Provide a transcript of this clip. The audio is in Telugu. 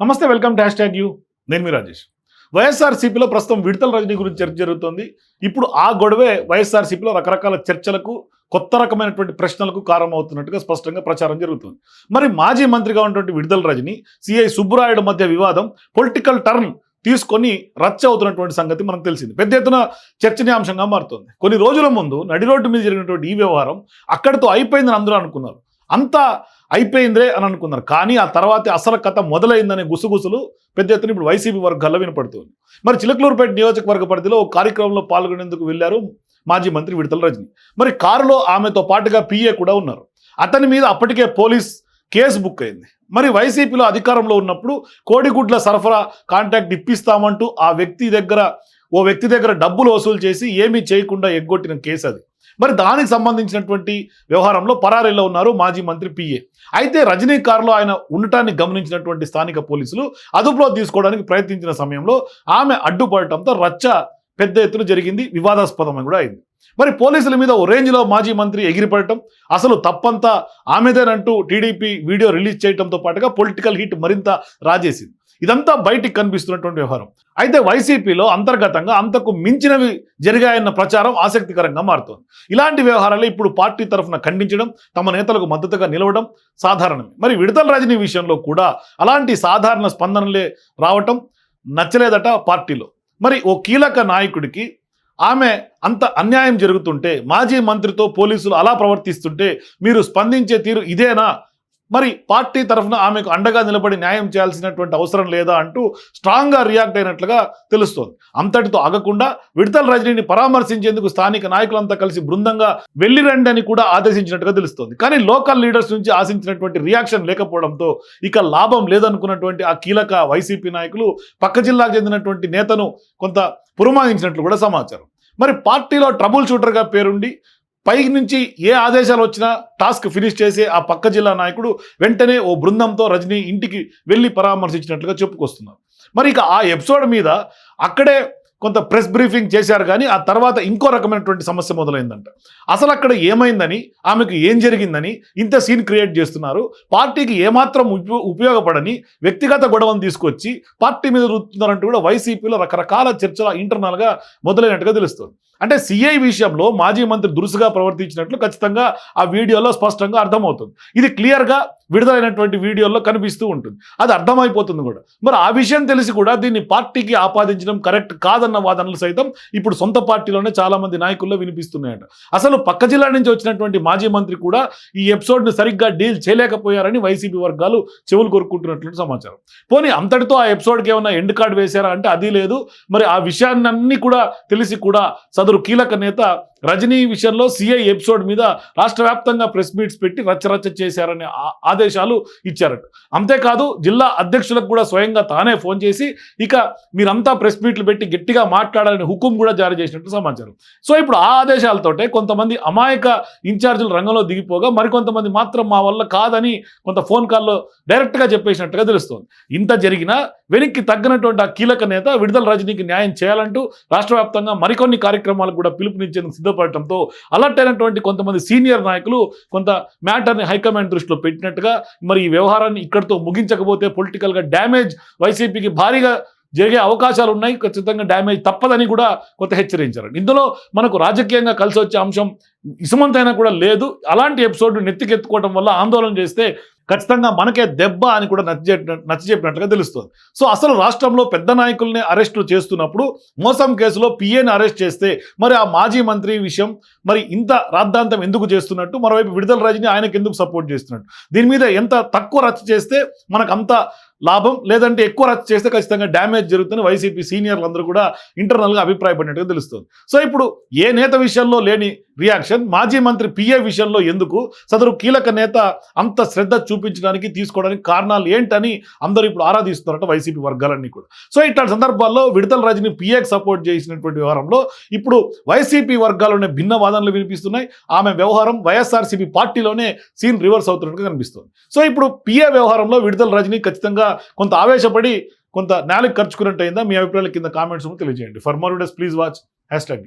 నమస్తే వెల్కమ్ డాష్ ట్యాగ్ యూ. నేను మీ రాజేష్. వైఎస్ఆర్సీపీలో ప్రస్తుతం విడతల రజనీ గురించి చర్చ జరుగుతోంది. ఇప్పుడు ఆ గొడవే వైఎస్ఆర్సీపీలో రకరకాల చర్చలకు కొత్త రకమైనటువంటి ప్రశ్నలకు కారణమవుతున్నట్టుగా స్పష్టంగా ప్రచారం జరుగుతుంది. మరి మాజీ మంత్రిగా ఉన్నటువంటి విడుదల రజని సిఐ సుబ్బరాయుడు మధ్య వివాదం పొలిటికల్ టర్న్ తీసుకొని రచ్చ అవుతున్నటువంటి సంగతి మనకు తెలిసింది. పెద్ద ఎత్తున చర్చనీయాంశంగా మారుతుంది. కొన్ని రోజుల ముందు నడి రోడ్డు మీద జరిగినటువంటి ఈ వ్యవహారం అక్కడితో అయిపోయిందని అందరూ అనుకున్నారు. అంతా అయిపోయిందే అని అనుకున్నారు. కానీ ఆ తర్వాత అసలు కథ మొదలైందనే గుసగుసలు పెద్ద ఎత్తున ఇప్పుడు వైసీపీ వర్గాల్లో వినపడుతుంది మరి చిలకలూరుపేట నియోజకవర్గ పరిధిలో ఒక కార్యక్రమంలో పాల్గొనేందుకు వెళ్ళారు మాజీ మంత్రి విడతల రజని. మరి కారులో ఆమెతో పాటుగా పిఏ కూడా ఉన్నారు. అతని మీద అప్పటికే పోలీస్ కేసు బుక్ అయింది. మరి వైసీపీలో అధికారంలో ఉన్నప్పుడు కోడిగుడ్ల సరఫరా కాంటాక్ట్ ఇప్పిస్తామంటూ ఆ వ్యక్తి దగ్గర ఓ వ్యక్తి దగ్గర డబ్బులు వసూలు చేసి ఏమీ చేయకుండా ఎగ్గొట్టిన కేసు అది. మరి దానికి సంబంధించినటువంటి వ్యవహారంలో పరారీలో ఉన్నారు మాజీ మంత్రి పిఏ అయితే రజనీ కారులో ఆయన ఉండటాన్ని గమనించినటువంటి స్థానిక పోలీసులు అదుపులో తీసుకోవడానికి ప్రయత్నించిన సమయంలో ఆమె అడ్డుపడటంతో రచ్చ పెద్ద ఎత్తున జరిగింది వివాదాస్పదమని కూడా అయింది. మరి పోలీసుల మీద ఓ రేంజ్లో మాజీ మంత్రి ఎగిరిపడటం అసలు తప్పంతా ఆమెదేనంటూ టీడీపీ వీడియో రిలీజ్ చేయడంతో పాటుగా పొలిటికల్ హిట్ మరింత రాజేసింది. ఇదంతా బయటికి కనిపిస్తున్నటువంటి వ్యవహారం. అయితే వైసీపీలో అంతర్గతంగా అంతకు మించినవి జరిగాయన్న ప్రచారం ఆసక్తికరంగా మారుతోంది. ఇలాంటి వ్యవహారాలు ఇప్పుడు పార్టీ తరఫున ఖండించడం తమ నేతలకు మద్దతుగా నిలవడం సాధారణమే. మరి విడతల రజనీ విషయంలో కూడా అలాంటి సాధారణ స్పందనలే రావటం నచ్చలేదట పార్టీలో. మరి ఓ కీలక నాయకుడికి ఆమె అంత అన్యాయం జరుగుతుంటే మాజీ మంత్రితో పోలీసులు అలా ప్రవర్తిస్తుంటే మీరు స్పందించే తీరు ఇదేనా? మరి పార్టీ తరఫున ఆమెకు అండగా నిలబడి న్యాయం చేయాల్సినటువంటి అవసరం లేదా అంటూ స్ట్రాంగ్గా రియాక్ట్ అయినట్లుగా తెలుస్తోంది. అంతటితో ఆగకుండా విడతల రజనీని పరామర్శించేందుకు స్థానిక నాయకులంతా కలిసి బృందంగా వెళ్ళిరండి అని కూడా ఆదేశించినట్టుగా తెలుస్తోంది. కానీ లోకల్ లీడర్స్ నుంచి ఆశించినటువంటి రియాక్షన్ లేకపోవడంతో ఇక లాభం లేదనుకున్నటువంటి ఆ కీలక వైసీపీ నాయకులు పక్క జిల్లాకు చెందినటువంటి నేతను కొంత పురమాయించినట్లు కూడా సమాచారం. మరి పార్టీలో ట్రబుల్ షూటర్గా పేరుండి పైకి నుంచి ఏ ఆదేశాలు వచ్చినా టాస్క్ ఫినిష్ చేసే ఆ పక్క జిల్లా నాయకుడు వెంటనే ఓ బృందంతో రజనీ ఇంటికి వెళ్ళి పరామర్శించినట్లుగా చెప్పుకొస్తున్నారు. మరి ఇక ఆ ఎపిసోడ్ మీద అక్కడే కొంత ప్రెస్ బ్రీఫింగ్ చేశారు కానీ ఆ తర్వాత ఇంకో రకమైనటువంటి సమస్య మొదలైందంట. అసలు అక్కడ ఏమైందని ఆమెకు ఏం జరిగిందని ఇంత సీన్ క్రియేట్ చేస్తున్నారు. పార్టీకి ఏమాత్రం ఉపయోగపడని వ్యక్తిగత గొడవను తీసుకొచ్చి పార్టీ మీద రుతున్నారంటూ కూడా వైసీపీలో రకరకాల చర్చల ఇంటర్నల్గా మొదలైనట్టుగా తెలుస్తుంది. అంటే సిఐ విషయంలో మాజీ మంత్రి దురుసుగా ప్రవర్తించినట్లు ఖచ్చితంగా ఆ వీడియోలో స్పష్టంగా అర్థమవుతుంది. ఇది క్లియర్గా విడుదలైనటువంటి వీడియోల్లో కనిపిస్తూ ఉంటుంది. అది అర్థమైపోతుంది కూడా. మరి ఆ విషయం తెలిసి కూడా దీన్ని పార్టీకి ఆపాదించడం కరెక్ట్ కాదన్న వాదనలు సైతం ఇప్పుడు సొంత పార్టీలోనే చాలామంది నాయకుల్లో వినిపిస్తున్నాయట. అసలు పక్క జిల్లా నుంచి వచ్చినటువంటి మాజీ మంత్రి కూడా ఈ ఎపిసోడ్ని సరిగ్గా డీల్ చేయలేకపోయారని వైసీపీ వర్గాలు చెవులు కొరుక్కుంటున్నట్లు సమాచారం. పోనీ అంతటితో ఆ ఎపిసోడ్కి ఏమైనా ఎండ్ కార్డ్ వేశారా అంటే అది లేదు. మరి ఆ విషయాన్ని కూడా తెలిసి కూడా సదరు కీలక నేత రజనీ విషయంలో సిఐ ఎపిసోడ్ మీద రాష్ట్ర వ్యాప్తంగా ప్రెస్ మీట్స్ పెట్టి రచ్చరచ్చ చేశారనే ఆ- ఆదేశాలు ఇచ్చారట. అంతేకాదు జిల్లా అధ్యక్షులకు కూడా స్వయంగా తానే ఫోన్ చేసి ఇక మీరంతా ప్రెస్ మీట్లు పెట్టి గట్టిగా మాట్లాడాలని హుకుం కూడా జారీ చేసినట్టు సమాచారం. సో ఇప్పుడు ఆ ఆదేశాలతోటే కొంతమంది అమాయక ఇన్ఛార్జీలు రంగంలో దిగిపోగా మరికొంతమంది మాత్రం మా వల్ల కాదని కొంత ఫోన్ కాల్లో డైరెక్ట్గా చెప్పేసినట్టుగా తెలుస్తోంది. ఇంత జరిగినా వెనక్కి తగ్గినటువంటి ఆ కీలక నేత విడుదల రజనీకి న్యాయం చేయాలంటూ రాష్ట్ర వ్యాప్తంగా మరికొన్ని కార్యక్రమాలకు కూడా పిలుపునిచ్చేందుకు సిద్ధపడటంతో అలర్ట్ అయినటువంటి కొంతమంది సీనియర్ నాయకులు కొంత మ్యాటర్ని హైకమాండ్ దృష్టిలో పెట్టినట్టుగా మరి ఈ వ్యవహారాన్ని ఇక్కడితో ముగించకపోతే పొలిటికల్గా డ్యామేజ్ వైసీపీకి భారీగా జరిగే అవకాశాలు ఉన్నాయి. ఖచ్చితంగా డ్యామేజ్ తప్పదని కూడా కొంత హెచ్చరించారు. ఇందులో మనకు రాజకీయంగా కలిసి వచ్చే అంశం ఇసుమంతైనా కూడా లేదు. అలాంటి ఎపిసోడ్ నెత్తికెత్తుకోవడం వల్ల ఆందోళన చేస్తే ఖచ్చితంగా మనకే దెబ్బ అని కూడా నచ్చ నచ్చ చెప్పినట్లుగా తెలుస్తుంది. సో అసలు రాష్ట్రంలో పెద్ద నాయకుల్ని అరెస్టు చేస్తున్నప్పుడు మోసం కేసులో పిఏని అరెస్ట్ చేస్తే మరి ఆ మాజీ మంత్రి విషయం మరి ఇంత రాద్ధాంతం ఎందుకు చేస్తున్నట్టు మరోవైపు విడుదల రజని ఆయనకు ఎందుకు సపోర్ట్ చేస్తున్నట్టు? దీని మీద ఎంత తక్కువ రచ్చ చేస్తే మనకు అంత లాభం లేదంటే ఎక్కువ రచ్చ చేస్తే ఖచ్చితంగా డ్యామేజ్ జరుగుతుంది వైసీపీ సీనియర్లు అందరూ కూడా ఇంటర్నల్గా అభిప్రాయపడినట్టుగా తెలుస్తుంది. సో ఇప్పుడు ఏ నేత విషయంలో లేని రియాక్షన్ మాజీ మంత్రి పిఏ విషయంలో ఎందుకు సదరు కీలక నేత అంత శ్రద్ధ చూపించడానికి తీసుకోవడానికి కారణాలు ఏంటని అందరూ ఇప్పుడు ఆరాధిస్తున్నారట వైసీపీ వర్గాలన్నీ కూడా. సో ఇట్లాంటి సందర్భాల్లో విడతల రాజుని పిఏకి సపోర్ట్ చేసినటువంటి వ్యవహారంలో ఇప్పుడు వైసీపీ వర్గాల్లోనే భిన్న వాదనలు వినిపిస్తున్నాయి. ఆమె వ్యవహారం వైఎస్ఆర్సీపీ పార్టీలోనే సీన్ రివర్స్ అవుతున్నట్టుగా కనిపిస్తుంది. సో ఇప్పుడు పిఏ వ్యవహారంలో విడతల రజని ఖచ్చితంగా కొంత ఆవేశపడి కొంత నేలకు ఖర్చుకున్నట్టు అయిందా? మీ అభిప్రాయాల కింద కామెంట్స్ తెలియజేయండి. For more videos please watch hashtag